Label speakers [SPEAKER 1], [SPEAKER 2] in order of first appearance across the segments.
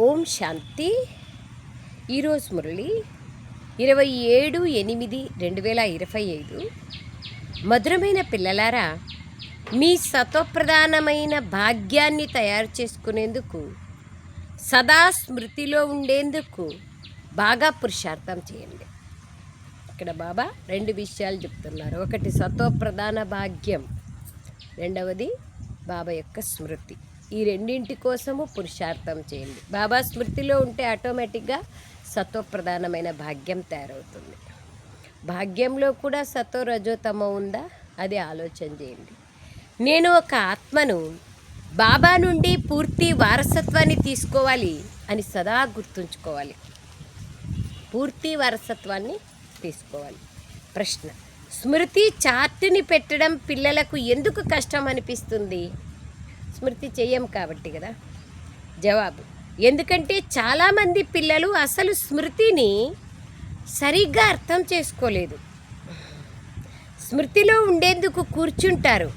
[SPEAKER 1] ఓం శాంతి. ఈరోజు మురళి ఇరవై ఏడు ఎనిమిది రెండు వేల ఇరవై ఐదు. మధురమైన పిల్లలారా మీ సత్వప్రధానమైన భాగ్యాన్ని తయారు చేసుకునేందుకు సదా స్మృతిలో ఉండేందుకు బాగా పురుషార్థం చేయండి. ఇక్కడ బాబా రెండు విషయాలు చెప్తున్నారు. ఒకటి సత్వప్రధాన భాగ్యం రెండవది బాబా యొక్క స్మృతి. ఈ రెండింటి కోసము పురుషార్థం చేయండి. బాబా స్మృతిలో ఉంటే ఆటోమేటిక్గా సత్వప్రధానమైన భాగ్యం తయారవుతుంది. భాగ్యంలో కూడా సత్వ రజోతమ ఉందా? అది ఆలోచన చేయండి. నేను ఒక ఆత్మను బాబా నుండి పూర్తి వారసత్వాన్ని తీసుకోవాలి అని సదా గుర్తుంచుకోవాలి. పూర్తి వారసత్వాన్ని తీసుకోవాలి. ప్రశ్న స్మృతి చార్టుని పెట్టడం పిల్లలకు ఎందుకు కష్టం అనిపిస్తుంది? స్మృతి చేయం కాబట్టి కదా. జవాబు. ఎందుకంటే చాలామంది పిల్లలు అసలు స్మృతిని సరిగ్గా అర్థం చేసుకోలేదు. స్మృతిలో ఉండేందుకు కూర్చుంటారు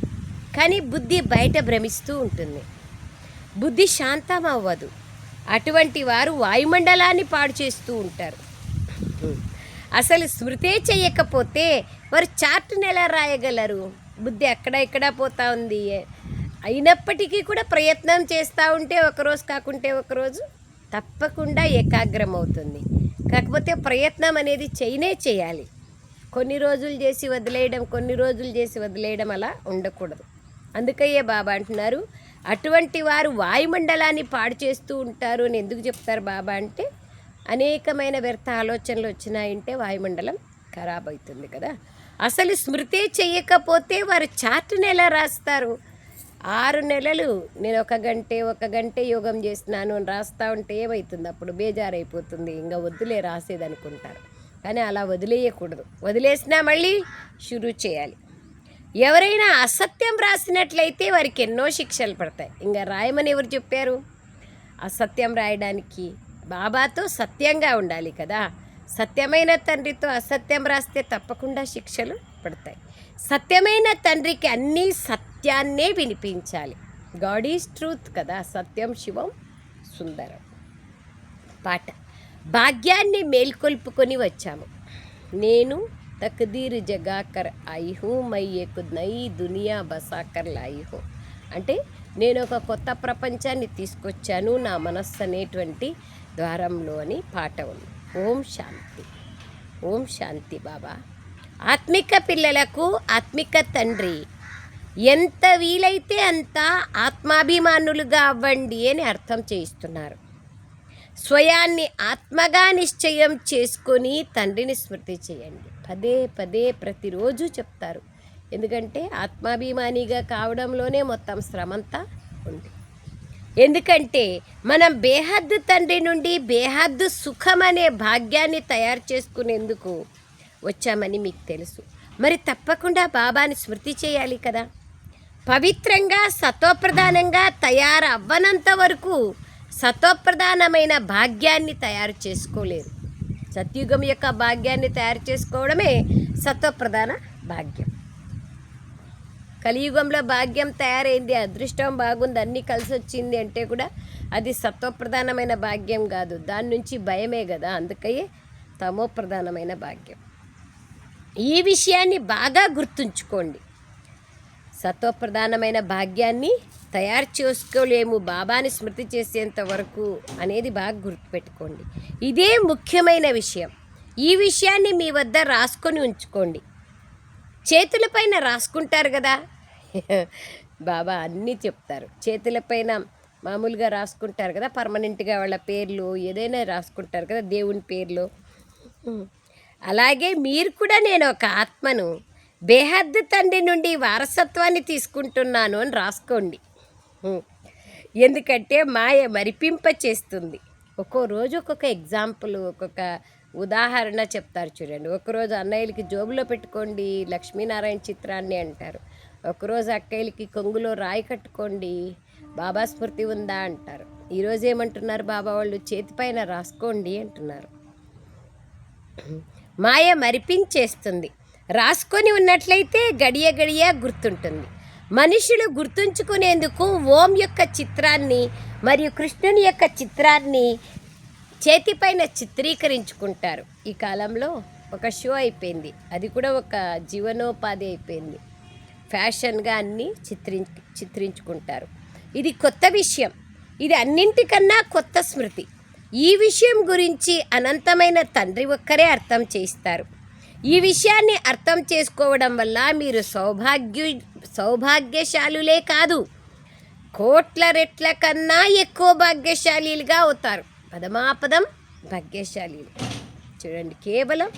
[SPEAKER 1] కానీ బుద్ధి బయట భ్రమిస్తూ ఉంటుంది. బుద్ధి శాంతం అవ్వదు. అటువంటి వారు వాయుమండలాన్ని పాడు చేస్తూ ఉంటారు. అసలు స్మృతే చేయకపోతే వారు చార్టును ఎలా రాయగలరు. బుద్ధి అక్కడ ఇక్కడ పోతా ఉంది. అయినప్పటికీ కూడా ప్రయత్నం చేస్తూ ఉంటే ఒకరోజు కాకుంటే ఒకరోజు తప్పకుండా ఏకాగ్రం అవుతుంది కాకపోతే ప్రయత్నం అనేది చేయనే చేయాలి. కొన్ని రోజులు చేసి వదిలేయడం కొన్ని రోజులు చేసి వదిలేయడం అలా ఉండకూడదు. అందుకయ్యే బాబా అంటున్నారు అటువంటి వారు వాయుమండలాన్ని పాడు చేస్తూ ఉంటారు అని ఎందుకు చెప్తారు బాబా అంటే అనేకమైన వ్యర్థ ఆలోచనలు వచ్చినాయంటే వాయుమండలం ఖరాబ్ అవుతుంది కదా. అసలు స్మృతే చేయకపోతే వారు చార్టుని ఎలా రాస్తారు? ఆరు నెలలు నేను ఒక గంటే ఒక గంటే యోగం చేస్తున్నాను అని రాస్తా ఉంటే ఏమవుతుంది అప్పుడు బేజారైపోతుంది. ఇంకా వద్దులే రాసేది అనుకుంటారు కానీ అలా వదిలేయకూడదు. వదిలేసినా మళ్ళీ షురూ చేయాలి. ఎవరైనా అసత్యం రాసినట్లయితే వారికి ఎన్నో శిక్షలు పడతాయి. ఇంకా రాయమని ఎవరు చెప్పారు? అసత్యం రాయడానికి బాబాతో సత్యంగా ఉండాలి కదా. సత్యమైన తండ్రితో అసత్యం రాస్తే తప్పకుండా శిక్షలు పడతాయి. సత్యమైన తండ్రికి అన్నీ సత్యాన్నే వినిపించాలి. గాడ్ ఈజ్ ట్రూత్ కదా సత్యం శివం సుందరం. పాట. భాగ్యాన్ని మేల్కొల్పుకొని వచ్చాము. నేను తక్దీర్ జగాకర్ ఐ హూ మై నై దునియా బసాకర్ లాయి హూ అంటే నేను ఒక కొత్త ప్రపంచాన్ని తీసుకొచ్చాను నా మనస్సు అనేటువంటి ద్వారంలో అని పాట ఉంది. ఓం శాంతి. ఓం శాంతి బాబా. ఆత్మిక పిల్లలకు ఆత్మిక తండ్రి. ఎంత వీలైతే అంత ఆత్మాభిమానులుగా అవ్వండి అని అర్థం చేయిస్తున్నారు. స్వయాన్ని ఆత్మగా నిశ్చయం చేసుకొని తండ్రిని స్మృతి చేయండి. పదే పదే ప్రతిరోజు చెప్తారు. ఎందుకంటే ఆత్మాభిమానిగా కావడంలోనే మొత్తం శ్రమంతా ఉంది. ఎందుకంటే మనం బేహద్దు తండ్రి నుండి బేహద్దు సుఖం అనే భాగ్యాన్ని తయారు చేసుకునేందుకు వచ్చామని మీకు తెలుసు. మరి తప్పకుండా బాబాని స్మృతి చేయాలి కదా? పవిత్రంగా సత్వప్రధానంగా తయారవ్వనంత వరకు సత్వప్రధానమైన భాగ్యాన్ని తయారు చేసుకోలేరు. సత్యుగం యొక్క భాగ్యాన్ని తయారు చేసుకోవడమే సత్వప్రధాన భాగ్యం. కలియుగంలో భాగ్యం తయారైంది అదృష్టం బాగుంది అన్నీ కలిసి వచ్చింది అంటే కూడా అది సత్వప్రధానమైన భాగ్యం కాదు. దాని నుంచి భయమే కదా అందుకయే తమో ప్రధానమైన భాగ్యం. ఈ విషయాన్ని బాగా గుర్తుంచుకోండి. సత్వప్రధానమైన భాగ్యాన్ని తయారు చేసుకోలేము. బాబాని స్మృతి చేసేంత వరకు అనేది బాగా గుర్తుపెట్టుకోండి. ఇదే ముఖ్యమైన విషయం. ఈ విషయాన్ని మీ వద్ద రాసుకొని ఉంచుకోండి. చేతులపైన రాసుకుంటారు కదా? బాబా అన్నీ చెప్తారు. చేతులపైన మామూలుగా రాసుకుంటారు కదా? పర్మనెంట్గా వాళ్ళ పేర్లు ఏదైనా రాసుకుంటారు కదా? దేవుని పేర్లు. అలాగే మీరు కూడా నేను ఒక ఆత్మను బేహద్దు తండ్రి నుండి వారసత్వాన్ని తీసుకుంటున్నాను అని రాసుకోండి. ఎందుకంటే మాయ మరిపింప చేస్తుంది. ఒక్కో రోజు ఒక్కొక్క ఎగ్జాంపుల్ ఒక్కొక్క ఉదాహరణ చెప్తారు చూడండి. ఒకరోజు అన్నయ్యలకి జోబులో పెట్టుకోండి లక్ష్మీనారాయణ చిత్రాన్ని అంటారు. ఒకరోజు అక్కయ్యలకి కొంగులో రాయి కట్టుకోండి బాబా స్మృతి ఉందా అంటారు. ఈరోజు ఏమంటున్నారు బాబా వాళ్ళు? చేతిపైన రాసుకోండి అంటున్నారు. మాయ మరిపించేస్తుంది. రాసుకొని ఉన్నట్లయితే గడియ గడియ గుర్తుంటుంది. మనుషులు గుర్తుంచుకునేందుకు ఓం యొక్క చిత్రాన్ని మరియు కృష్ణుని యొక్క చిత్రాన్ని చేతిపైన చిత్రీకరించుకుంటారు. ఈ కాలంలో ఒక షో అయిపోయింది. అది కూడా ఒక జీవనోపాధి అయిపోయింది. ఫ్యాషన్గా అన్నీ చిత్రి చిత్రించుకుంటారు. ఇది కొత్త విషయం. ఇది అన్నింటికన్నా కొత్త స్మృతి. ఈ విషయం గురించి అనంతమైన తండ్రి ఒక్కరే అర్థం చేయిస్తారు. ఈ విషయాన్ని అర్థం చేసుకోవడం వల్ల మీరు సౌభాగ్యు సౌభాగ్యశాలులే కాదు కోట్ల రెట్ల కన్నా ఎక్కువ భాగ్యశాలీలుగా అవుతారు. పదమాపదం భాగ్యశాలీలు. చూడండి కేవలం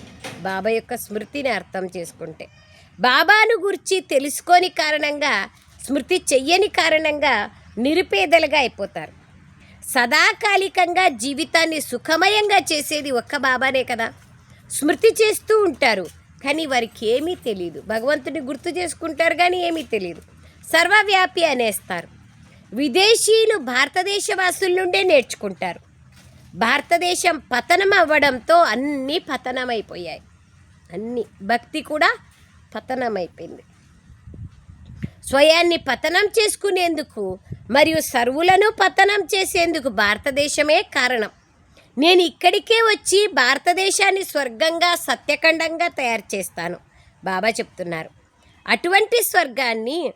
[SPEAKER 1] బాబా యొక్క స్మృతిని అర్థం చేసుకుంటే. బాబాను గురించి తెలుసుకోని కారణంగా స్మృతి చెయ్యని కారణంగా నిరుపేదలుగా అయిపోతారు. సదాకాలికంగా జీవితాన్ని సుఖమయంగా చేసేది ఒక్క బాబానే కదా. స్మృతి చేస్తూ ఉంటారు. కానీ వారికి ఏమీ తెలియదు భగవంతుని గుర్తు చేసుకుంటారు కానీ ఏమీ తెలియదు సర్వవ్యాపి అనేస్తారు. విదేశీయులు భారతదేశ వాసుల నుండే నేర్చుకుంటారు. భారతదేశం పతనం అవ్వడంతో అన్నీ పతనమైపోయాయి. అన్ని భక్తి కూడా పతనమైపోయింది. స్వయాన్ని పతనం చేసుకునేందుకు మరియు సర్వులను పతనం చేసేందుకు భారతదేశమే కారణం. నేను ఇక్కడికే వచ్చి భారతదేశాన్ని స్వర్గంగా సత్యఖండంగా తయారు చేస్తాను బాబా చెప్తున్నారు. అటువంటి స్వర్గాన్ని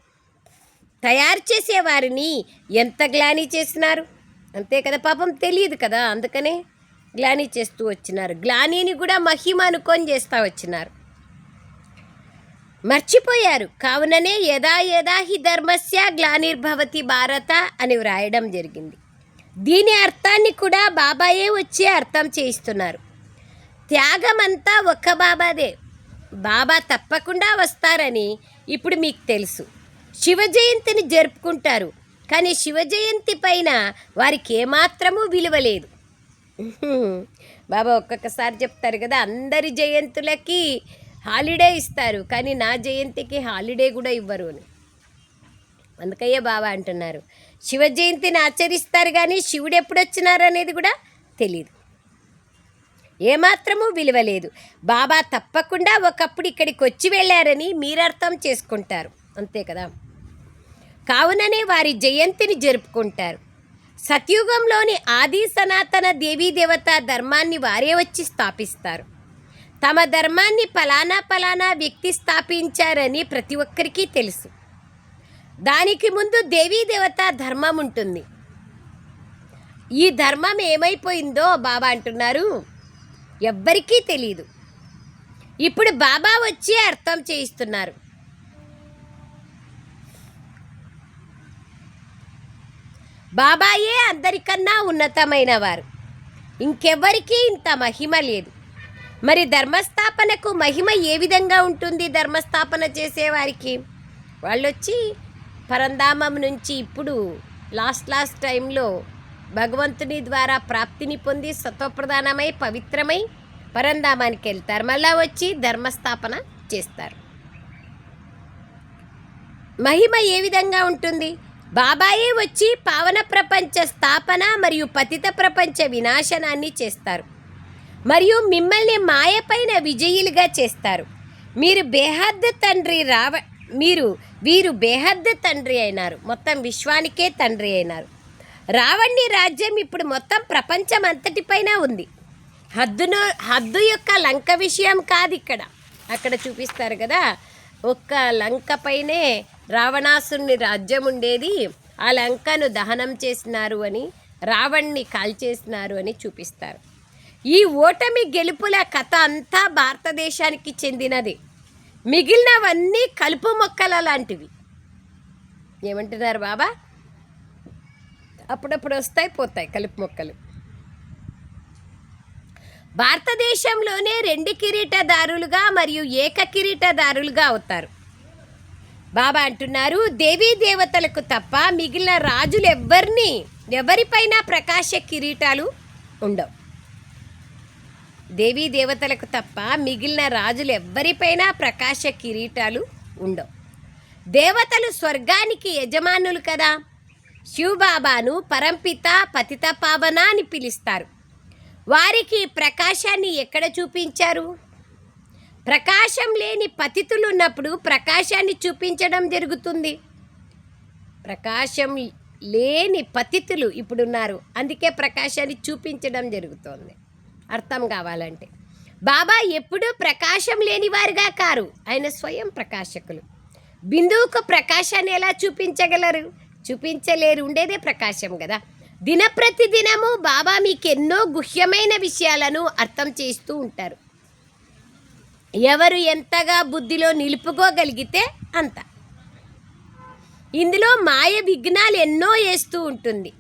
[SPEAKER 1] తయారు చేసే వారిని ఎంత గ్లాని చేసినారు? అంతే కదా పాపం తెలియదు కదా అందుకనే గ్లాని చేస్తూ వచ్చినారు. గ్లానీని కూడా మహిమ అనుకొని చేస్తూ వచ్చినారు. మర్చిపోయారు. కావుననే యదా యదా హి ధర్మస్య గ్లానిర్భవతి భారత అని వ్రాయడం జరిగింది. దీని అర్థాన్ని కూడా బాబాయే వచ్చి అర్థం చేయిస్తున్నారు. త్యాగమంతా ఒక్క బాబాదే. బాబా తప్పకుండా వస్తారని ఇప్పుడు మీకు తెలుసు. శివ జయంతిని జరుపుకుంటారు. కానీ శివ జయంతి పైన వారికి ఏమాత్రమూ విలువ లేదు. బాబా ఒక్కొక్కసారి చెప్తారు కదా అందరి జయంతులకి హాలిడే ఇస్తారు. కానీ నా జయంతికి హాలిడే కూడా ఇవ్వరు అని. అందుకయ్యే బాబా అంటున్నారు. శివ జయంతిని ఆచరిస్తారు కానీ శివుడు ఎప్పుడు వచ్చినారు అనేది కూడా తెలియదు ఏమాత్రము విలువలేదు. బాబా తప్పకుండా ఒకప్పుడు ఇక్కడికి వచ్చి వెళ్ళారని మీరు అర్థం చేసుకుంటారు. అంతే కదా? కావుననే వారి జయంతిని జరుపుకుంటారు. సత్యుగంలోని ఆది సనాతన దేవీ దేవత ధర్మాన్ని వారే వచ్చి స్థాపిస్తారు. తమ ధర్మాన్ని ఫలానా ఫలానా వ్యక్తి స్థాపించారని ప్రతి ఒక్కరికి తెలుసు. దానికి ముందు దేవీ దేవత ధర్మం ఉంటుంది. ఈ ధర్మం ఏమైపోయిందో బాబా అంటున్నారు. ఎవ్వరికీ తెలియదు ఇప్పుడు బాబా వచ్చి అర్థం చేయిస్తున్నారు. బాబాయే అందరికన్నా ఉన్నతమైన వారు ఇంకెవ్వరికీ ఇంత మహిమ లేదు. మరి ధర్మస్థాపనకు మహిమ ఏ విధంగా ఉంటుంది ధర్మస్థాపన చేసేవారికి? వాళ్ళు వచ్చి పరంధామం నుంచి ఇప్పుడు లాస్ట్ లాస్ట్ టైంలో భగవంతుని ద్వారా ప్రాప్తిని పొంది సత్వప్రధానమై పవిత్రమై పరంధామానికి వెళ్తారు. మళ్ళా వచ్చి ధర్మస్థాపన చేస్తారు. మహిమ ఏ విధంగా ఉంటుంది? బాబాయే వచ్చి పావన ప్రపంచ స్థాపన మరియు పతిత ప్రపంచ వినాశనాన్ని చేస్తారు. మరియు మిమ్మల్ని మాయపైన విజయులుగా చేస్తారు. మీరు బేహద్ తండ్రి రావ మీరు వీరు బేహద్ తండ్రి అయినారు. మొత్తం విశ్వానికే తండ్రి అయినారు. రావణ్ణి రాజ్యం ఇప్పుడు మొత్తం ప్రపంచం అంతటిపైన ఉంది. హద్దును హద్దు యొక్క లంక విషయం కాదు ఇక్కడ. అక్కడ చూపిస్తారు కదా ఒక్క లంక పైనే రావణాసుని రాజ్యం ఉండేది. ఆ లంకను దహనం చేసినారు అని రావణ్ణి కాల్చేసినారు అని చూపిస్తారు. ఈ ఓటమి గెలుపుల కథ అంతా భారతదేశానికి చెందినది. మిగిలినవన్నీ కలుపు మొక్కల లాంటివి. ఏమంటున్నారు బాబా? అప్పుడప్పుడు వస్తాయి పోతాయి కలుపు మొక్కలు. భారతదేశంలోనే రెండు కిరీటదారులుగా మరియు ఏక కిరీటదారులుగా అవుతారు. బాబా అంటున్నారు దేవీ దేవతలకు తప్ప మిగిలిన రాజులు ఎవ్వరిని ఎవరిపైన ప్రకాశ కిరీటాలు ఉండవు. దేవీ దేవతలకు తప్ప మిగిలిన రాజులు ఎవ్వరిపైనా ప్రకాశ కిరీటాలు ఉండవు. దేవతలు స్వర్గానికి యజమానులు కదా. శివబాబాను పరంపిత పతిత పావన అని పిలుస్తారు. వారికి ప్రకాశాన్ని ఎక్కడ చూపించారు? ప్రకాశం లేని పతితులు ఉన్నప్పుడు ప్రకాశాన్ని చూపించడం జరుగుతుంది. ప్రకాశం లేని పతితులు ఇప్పుడున్నారు. అందుకే ప్రకాశాన్ని చూపించడం జరుగుతోంది. అర్థం కావాలంటే. బాబా ఎప్పుడూ ప్రకాశం లేనివారుగా కారు. ఆయన స్వయం ప్రకాశకులు. బిందువుకు ప్రకాశాన్ని ఎలా చూపించగలరు? చూపించలేరు. ఉండేదే ప్రకాశం కదా. దినప్రతి దినము బాబా మీకు ఎన్నో గుహ్యమైన విషయాలను అర్థం చేస్తూ ఉంటారు. ఎవరు ఎంతగా బుద్ధిలో నిలుపుకోగలిగితే అంత. ఇందులో మాయ విఘ్నాలు ఎన్నో వేస్తూ ఉంటుంది.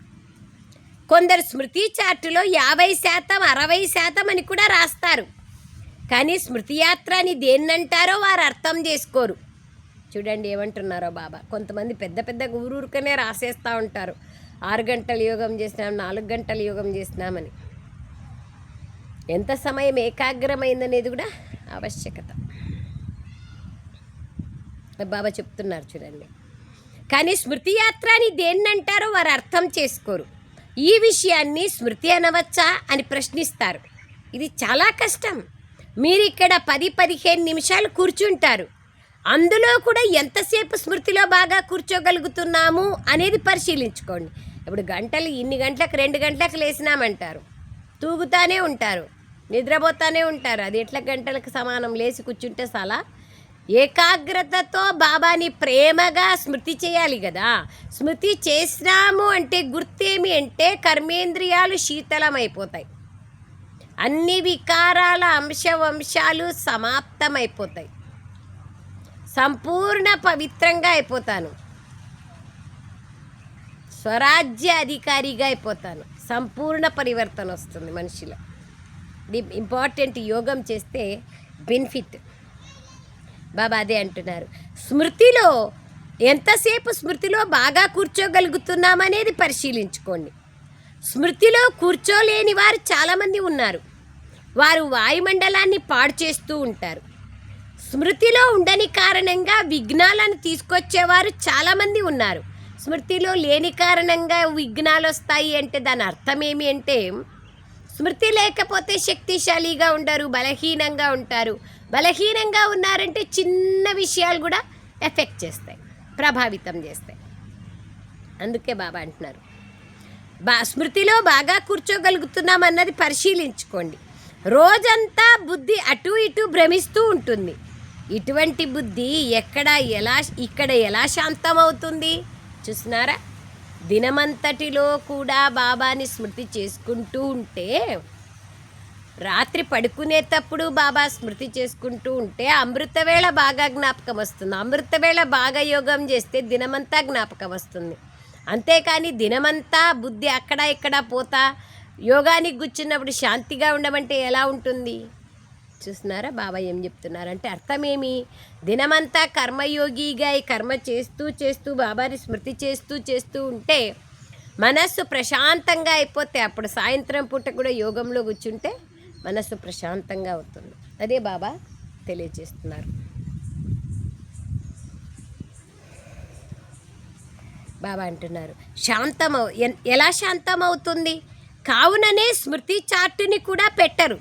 [SPEAKER 1] కొందరు స్మృతి చార్టులో యాభై శాతం అరవై శాతం అని కూడా రాస్తారు. కానీ స్మృతి యాత్ర అని దేన్నంటారో వారు అర్థం చేసుకోరు. చూడండి ఏమంటున్నారో బాబా. కొంతమంది పెద్ద పెద్ద ఊరూరుకనే రాసేస్తూ ఉంటారు. ఆరు గంటల యోగం చేసినాం నాలుగు గంటల యోగం చేసినామని. ఎంత సమయం ఏకాగ్రమైందనేది కూడా ఆవశ్యకత. బాబా చెప్తున్నారు చూడండి. కానీ స్మృతి యాత్ర అని దేన్నంటారో వారు అర్థం చేసుకోరు. ఈ విషయాన్ని స్మృతి అనవచ్చా అని ప్రశ్నిస్తారు. ఇది చాలా కష్టం. మీరు ఇక్కడ పది పదిహేను నిమిషాలు కూర్చుంటారు. అందులో కూడా ఎంతసేపు స్మృతిలో బాగా కూర్చోగలుగుతున్నాము అనేది పరిశీలించుకోండి. ఇప్పుడు గంటలు ఇన్ని గంటలకు రెండు గంటలకు లేసినామంటారు తూగుతానే ఉంటారు. నిద్రపోతానే ఉంటారు. అది ఎట్ల గంటలకు సమానం? లేచి కూర్చుంటే చాలా ఏకాగ్రతతో బాబాని ప్రేమగా స్మృతి చేయాలి కదా. స్మృతి చేసినాము అంటే గుర్తేమి అంటే కర్మేంద్రియాలు శీతలమైపోతాయి. అన్ని వికారాల అంశవంశాలు సమాప్తమైపోతాయి. సంపూర్ణ పవిత్రంగా అయిపోతాను. స్వరాజ్య అధికారిగా అయిపోతాను. సంపూర్ణ పరివర్తన వస్తుంది మనిషిలో. ఇది ఇంపార్టెంట్ యోగం చేస్తే బెనిఫిట్. బాబా అదే అంటున్నారు. స్మృతిలో ఎంతసేపు స్మృతిలో బాగా కూర్చోగలుగుతున్నామనేది పరిశీలించుకోండి. స్మృతిలో కూర్చోలేని వారు చాలామంది ఉన్నారు. వారు వాయుమండలాన్ని పాడు చేస్తూ ఉంటారు. స్మృతిలో ఉండని కారణంగా విఘ్నాలను తీసుకొచ్చేవారు చాలామంది ఉన్నారు. స్మృతిలో లేని కారణంగా విఘ్నాలు వస్తాయి అంటే దాని అర్థం ఏమి అంటే స్మృతి లేకపోతే శక్తిశాలిగా ఉండరు బలహీనంగా ఉంటారు. బలహీనంగా ఉన్నారంటే చిన్న విషయాలు కూడా ఎఫెక్ట్ చేస్తాయి ప్రభావితం చేస్తాయి. అందుకే బాబా అంటున్నారు బా స్మృతిలో బాగా కూర్చోగలుగుతున్నాం అన్నది పరిశీలించుకోండి. రోజంతా బుద్ధి అటు ఇటు భ్రమిస్తూ ఉంటుంది. ఇటువంటి బుద్ధి ఎక్కడ ఎలా ఇక్కడ ఎలా శాంతమవుతుంది చూసినారా దినమంతటిలో కూడా బాబాని స్మృతి చేసుకుంటూ ఉంటే రాత్రి పడుకునేటప్పుడు బాబా స్మృతి చేసుకుంటూ ఉంటే అమృతవేళ బాగా జ్ఞాపకం వస్తుంది. అమృతవేళ బాగా యోగం చేస్తే దినమంతా జ్ఞాపకం వస్తుంది. అంతేకాని దినమంతా బుద్ధి అక్కడ ఇక్కడ పోతా యోగానికి కూర్చున్నప్పుడు శాంతిగా ఉండమంటే ఎలా ఉంటుంది? చూస్తున్నారా బాబా ఏం చెప్తున్నారంటే అర్థమేమి? దినమంతా కర్మయోగిగా ఈ కర్మ చేస్తూ చేస్తూ బాబాని స్మృతి చేస్తూ చేస్తూ ఉంటే మనస్సు ప్రశాంతంగా అయిపోతే అప్పుడు సాయంత్రం పూట కూడా యోగంలో కూర్చుంటే మనసు ప్రశాంతంగా అవుతుంది. అదే బాబా తెలియజేస్తున్నారు. బాబా అంటున్నారు శాంతం అవు- ఎలా శాంతం అవుతుంది కావుననే స్మృతి చార్టుని కూడా పెట్టరు.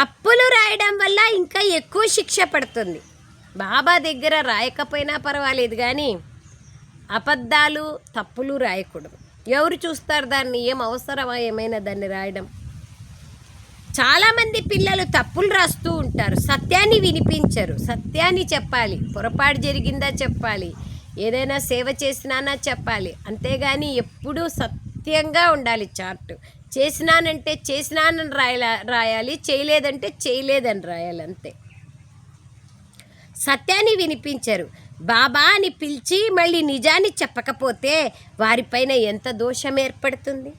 [SPEAKER 1] తప్పులు రాయడం వల్ల ఇంకా ఎక్కువ శిక్ష పడుతుంది. బాబా దగ్గర రాయకపోయినా పర్వాలేదు కానీ అబద్ధాలు తప్పులు రాయకూడదు. ఎవరు చూస్తారు దాన్ని? ఏం అవసరమా ఏమైనా దాన్ని రాయడం? చాలామంది పిల్లలు తప్పులు రాస్తూ ఉంటారు. సత్యాన్ని వినిపించరు. సత్యాన్ని చెప్పాలి. పొరపాటు జరిగిందా చెప్పాలి. ఏదైనా సేవ చేసినానా చెప్పాలి. అంతేగాని ఎప్పుడూ సత్యంగా ఉండాలి చార్ట్. చేసినానంటే చేసినానని రాయలా రాయాలి. చేయలేదంటే చేయలేదని రాయాలి అంతే. సత్యాన్ని వినిపించరు. బాబా అని పిలిచి మళ్ళీ నిజాన్ని చెప్పకపోతే వారిపైన ఎంత దోషం ఏర్పడుతుంది?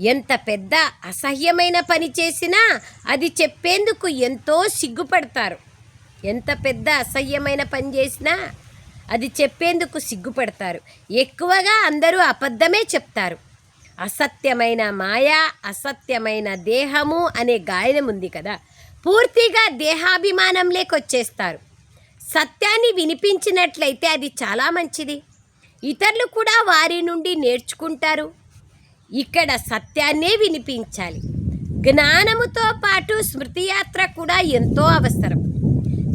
[SPEAKER 1] ఎంత పెద్ద అసహ్యమైన పని చేసినా అది చెప్పేందుకు ఎంతో సిగ్గుపడతారు. ఎంత పెద్ద అసహ్యమైన పని చేసినా అది చెప్పేందుకు సిగ్గుపడతారు. ఎక్కువగా అందరూ అబద్ధమే చెప్తారు. అసత్యమైన మాయ అసత్యమైన దేహము అనే గాయనం ఉంది కదా. పూర్తిగా దేహాభిమానం లేకొచ్చేస్తారు. సత్యాన్ని వినిపించినట్లయితే అది చాలా మంచిది. ఇతరులు కూడా వారి నుండి నేర్చుకుంటారు. ఇక్కడ సత్యాన్నే వినిపించాలి. జ్ఞానముతో పాటు స్మృతి యాత్ర కూడా ఎంతో అవసరం.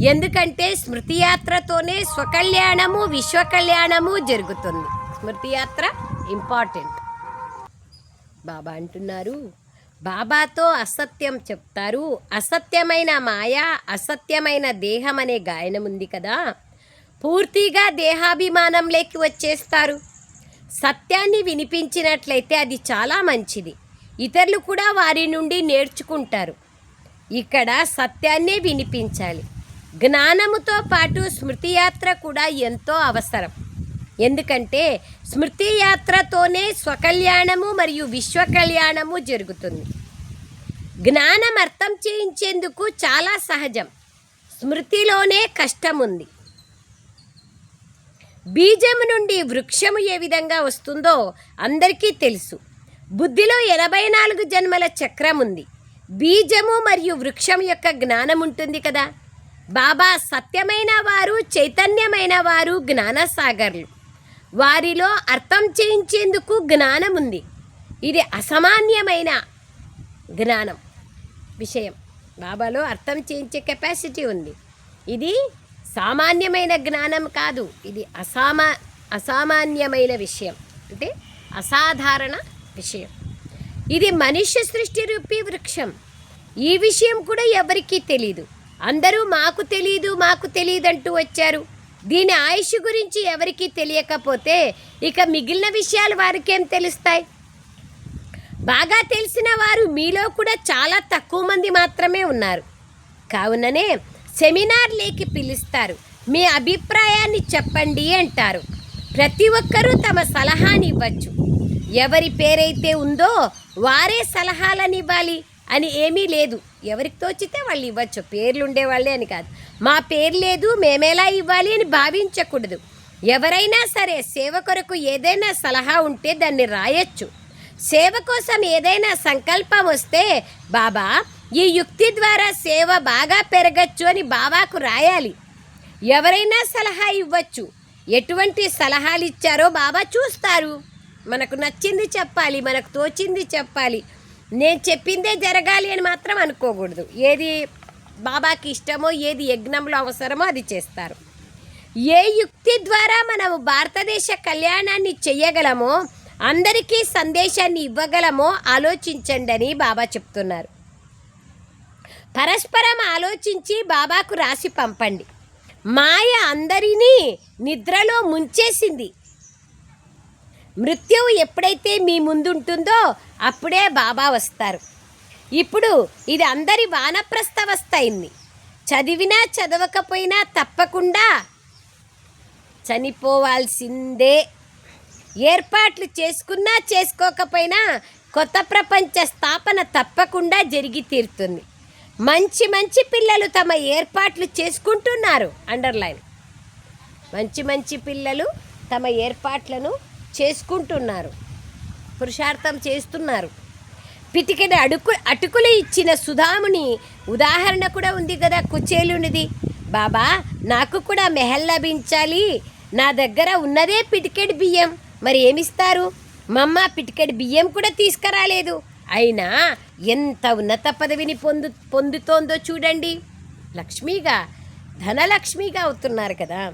[SPEAKER 1] ఎందుకంటే స్మృతి యాత్రతోనే స్వకళ్యాణము విశ్వకళ్యాణము జరుగుతుంది. స్మృతి యాత్ర ఇంపార్టెంట్. బాబా అంటున్నారు బాబాతో అసత్యం చెప్తారు. అసత్యమైన మాయ అసత్యమైన దేహం అనే గాయనం ఉంది కదా. పూర్తిగా దేహాభిమానంలోకి వచ్చేస్తారు. సత్యాన్ని వినిపించినట్లయితే అది చాలా మంచిది. ఇతరులు కూడా వారి నుండి నేర్చుకుంటారు. ఇక్కడ సత్యాన్నే వినిపించాలి. జ్ఞానముతో పాటు స్మృతి యాత్ర కూడా ఎంతో అవసరం. ఎందుకంటే స్మృతి యాత్రతోనే స్వకళ్యాణము మరియు విశ్వకళ్యాణము జరుగుతుంది. జ్ఞానం అర్థం చేయించేందుకు చాలా సహజం. స్మృతిలోనే కష్టం ఉంది బీజము నుండి వృక్షము ఏ విధంగా వస్తుందో అందరికీ తెలుసు. బుద్ధిలో ఎనభై నాలుగు జన్మల చక్రం ఉంది. బీజము మరియు వృక్షం యొక్క జ్ఞానం ఉంటుంది కదా. బాబా సత్యమైన వారు చైతన్యమైన వారు జ్ఞానసాగర్లు. వారిలో అర్థం చేయించేందుకు జ్ఞానం ఉంది. ఇది అసామాన్యమైన జ్ఞానం విషయం. బాబాలో అర్థం చేయించే కెపాసిటీ ఉంది. ఇది సామాన్యమైన జ్ఞానం కాదు. ఇది అసామా అసామాన్యమైన విషయం. అంటే అసాధారణ విషయం. ఇది మనిష్య సృష్టి రూపీ వృక్షం. ఈ విషయం కూడా ఎవరికీ తెలియదు అందరూ మాకు తెలియదు మాకు తెలియదు అంటూ వచ్చారు. దీని ఆయుష్ గురించి ఎవరికీ తెలియకపోతే ఇక మిగిలిన విషయాలు వారికేం తెలుస్తాయి? బాగా తెలిసిన వారు మీలో కూడా చాలా తక్కువ మంది మాత్రమే ఉన్నారు. కావుననే సెమినార్ లేకి పిలుస్తారు. మీ అభిప్రాయాన్ని చెప్పండి అంటారు. ప్రతి ఒక్కరూ తమ సలహాని ఇవ్వచ్చు. ఎవరి పేరైతే ఉందో వారే సలహాలని ఇవ్వాలి అని ఏమీ లేదు. ఎవరికి తోచితే వాళ్ళు ఇవ్వచ్చు. పేర్లు ఉండేవాళ్ళే అని కాదు. మా పేరు లేదు మేమేలా ఇవ్వాలి అని భావించకూడదు. ఎవరైనా సరే సేవ కొరకు ఏదైనా సలహా ఉంటే దాన్ని రాయొచ్చు. సేవ కోసం ఏదైనా సంకల్పం వస్తే బాబా ఈ యుక్తి ద్వారా సేవ బాగా పెరగచ్చు అని బాబాకు రాయాలి. ఎవరైనా సలహా ఇవ్వచ్చు. ఎటువంటి సలహాలు ఇచ్చారో బాబా చూస్తారు. మనకు నచ్చింది చెప్పాలి మనకు తోచింది చెప్పాలి. నేను చెప్పిందే జరగాలి అని మాత్రం అనుకోకూడదు. ఏది బాబాకి ఇష్టమో ఏది యజ్ఞంలో అవసరమో అది చేస్తారు. ఏ యుక్తి ద్వారా మనము భారతదేశ కళ్యాణాన్ని చేయగలమో అందరికీ సందేశాన్ని ఇవ్వగలమో ఆలోచించండి అని బాబా చెప్తున్నారు. పరస్పరం ఆలోచించి బాబాకు రాసి పంపండి. మాయ అందరినీ నిద్రలో ముంచేసింది. మృత్యువు ఎప్పుడైతే మీ ముందుంటుందో అప్పుడే బాబా వస్తారు. ఇప్పుడు ఇది అందరి వానప్రస్థవస్థ అయింది చదివినా చదవకపోయినా తప్పకుండా చనిపోవాల్సిందే. ఏర్పాట్లు చేసుకున్నా చేసుకోకపోయినా కొత్త ప్రపంచ స్థాపన తప్పకుండా జరిగి తీరుతుంది. మంచి మంచి పిల్లలు తమ ఏర్పాట్లు చేసుకుంటున్నారు. అండర్లైన్. మంచి మంచి పిల్లలు తమ ఏర్పాట్లను చేసుకుంటున్నారు. పురుషార్థం చేస్తున్నారు. పిటికెడ అడుకు అటుకులు ఇచ్చిన సుధాముని ఉదాహరణ కూడా ఉంది కదా కుచేలునిది. బాబా నాకు కూడా మెహల్ లభించాలి. నా దగ్గర ఉన్నదే పిటికెడు బియ్యం. మరి ఏమిస్తారు? మమ్మ పిటికెడు బియ్యం కూడా తీసుకురాలేదు. అయినా ఎంత ఉన్నత పదవిని పొందు పొందుతోందో చూడండి. లక్ష్మిగా ధనలక్ష్మిగా అవుతున్నారు కదా.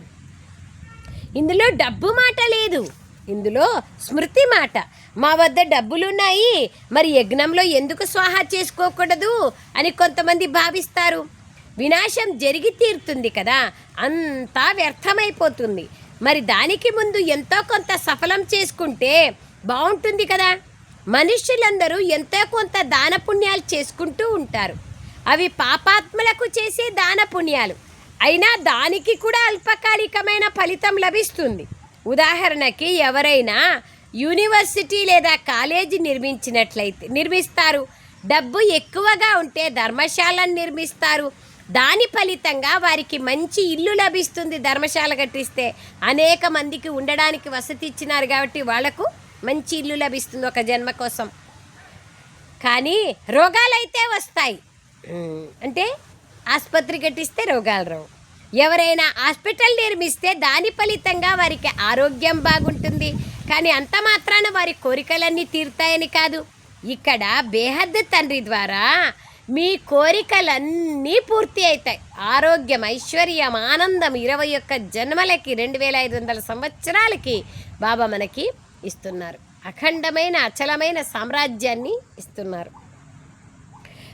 [SPEAKER 1] ఇందులో డబ్బు మాట లేదు. ఇందులో స్మృతి మాట. మా వద్ద డబ్బులున్నాయి. మరి యజ్ఞంలో ఎందుకు స్వాహా చేసుకోకూడదు అని కొంతమంది భావిస్తారు. వినాశం జరిగి తీరుతుంది కదా. అంతా వ్యర్థమైపోతుంది. మరి దానికి ముందు ఎంతో కొంత సఫలం చేసుకుంటే బాగుంటుంది కదా. మనుష్యులందరూ ఎంతో కొంత దాన పుణ్యాలు చేసుకుంటూ ఉంటారు. అవి పాపాత్మలకు చేసే దాన పుణ్యాలు అయినా దానికి కూడా అల్పకాలికమైన ఫలితం లభిస్తుంది. ఉదాహరణకి ఎవరైనా యూనివర్సిటీ లేదా కాలేజీ నిర్మించినట్లయితే నిర్మిస్తారు. డబ్బు ఎక్కువగా ఉంటే ధర్మశాలను నిర్మిస్తారు. దాని ఫలితంగా వారికి మంచి ఇల్లు లభిస్తుంది. ధర్మశాల కట్టిస్తే అనేక మందికి ఉండడానికి వసతి ఇచ్చినారు కాబట్టి వాళ్ళకు మంచి ఇల్లు లభిస్తుంది ఒక జన్మ కోసం. కానీ రోగాలైతే వస్తాయి. ఉమ్, అంటే ఆసుపత్రి కట్టిస్తే రోగాలు రావు. ఎవరైనా హాస్పిటల్ నిర్మిస్తే దాని ఫలితంగా వారికి ఆరోగ్యం బాగుంటుంది. కానీ అంత మాత్రాన వారి కోరికలన్నీ తీరుతాయని కాదు. ఇక్కడ బేహద్ తండ్రి ద్వారా మీ కోరికలన్నీ పూర్తి అవుతాయి ఆరోగ్యం ఐశ్వర్యం ఆనందం ఇరవై ఒక్క జన్మలకి రెండు వేల ఐదు వందల సంవత్సరాలకి బాబా మనకి ఇస్తున్నారు. అఖండమైన అచలమైన సామ్రాజ్యాన్ని ఇస్తున్నారు.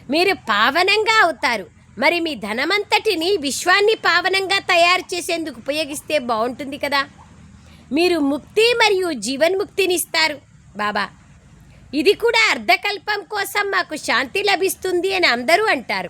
[SPEAKER 1] మీరు పావనంగా అవుతారు. మరి మీ ధనమంతటిని విశ్వాన్ని పావనంగా తయారు చేసేందుకు ఉపయోగిస్తే బాగుంటుంది కదా. మీరు ముక్తి మరియు జీవన్ముక్తిని ఇస్తారు బాబా. ఇది కూడా అర్ధకల్పం కోసం మాకు శాంతి లభిస్తుంది అని అందరూ అంటారు.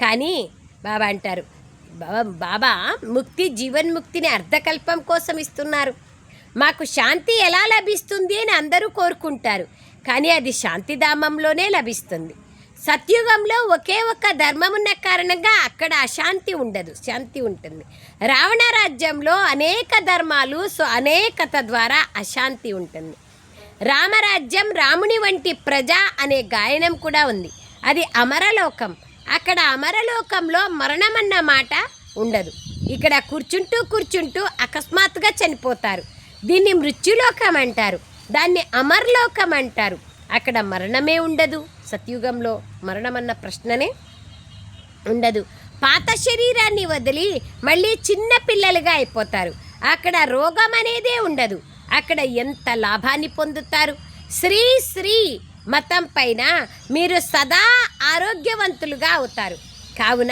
[SPEAKER 1] కానీ బాబా అంటారు బాబా బాబా ముక్తి జీవన్ముక్తిని అర్ధకల్పం కోసం ఇస్తున్నారు. మాకు శాంతి ఎలా లభిస్తుంది అని అందరూ కోరుకుంటారు కానీ అది శాంతిధామంలోనే లభిస్తుంది. సత్యుగంలో ఒకే ఒక్క ధర్మం ఉన్న కారణంగా అక్కడ అశాంతి ఉండదు శాంతి ఉంటుంది. రావణ రాజ్యంలో అనేక ధర్మాలు సో అనేకత ద్వారా అశాంతి ఉంటుంది. రామరాజ్యం రాముని వంటి ప్రజ అనే గాయనం కూడా ఉంది. అది అమరలోకం. అక్కడ అమరలోకంలో మరణమన్న మాట ఉండదు. ఇక్కడ కూర్చుంటూ కూర్చుంటూ అకస్మాత్తుగా చనిపోతారు. దీన్ని మృత్యులోకం అంటారు. దాన్ని అమర్లోకం అంటారు. అక్కడ మరణమే ఉండదు. సత్యుగంలో మరణమన్న ప్రశ్ననే ఉండదు. పాత శరీరాన్ని వదిలి మళ్ళీ చిన్న పిల్లలుగా అయిపోతారు. అక్కడ రోగం అనేదే ఉండదు. అక్కడ ఎంత లాభాన్ని పొందుతారు? శ్రీ శ్రీ మతం పైన మీరు సదా ఆరోగ్యవంతులుగా అవుతారు. కావున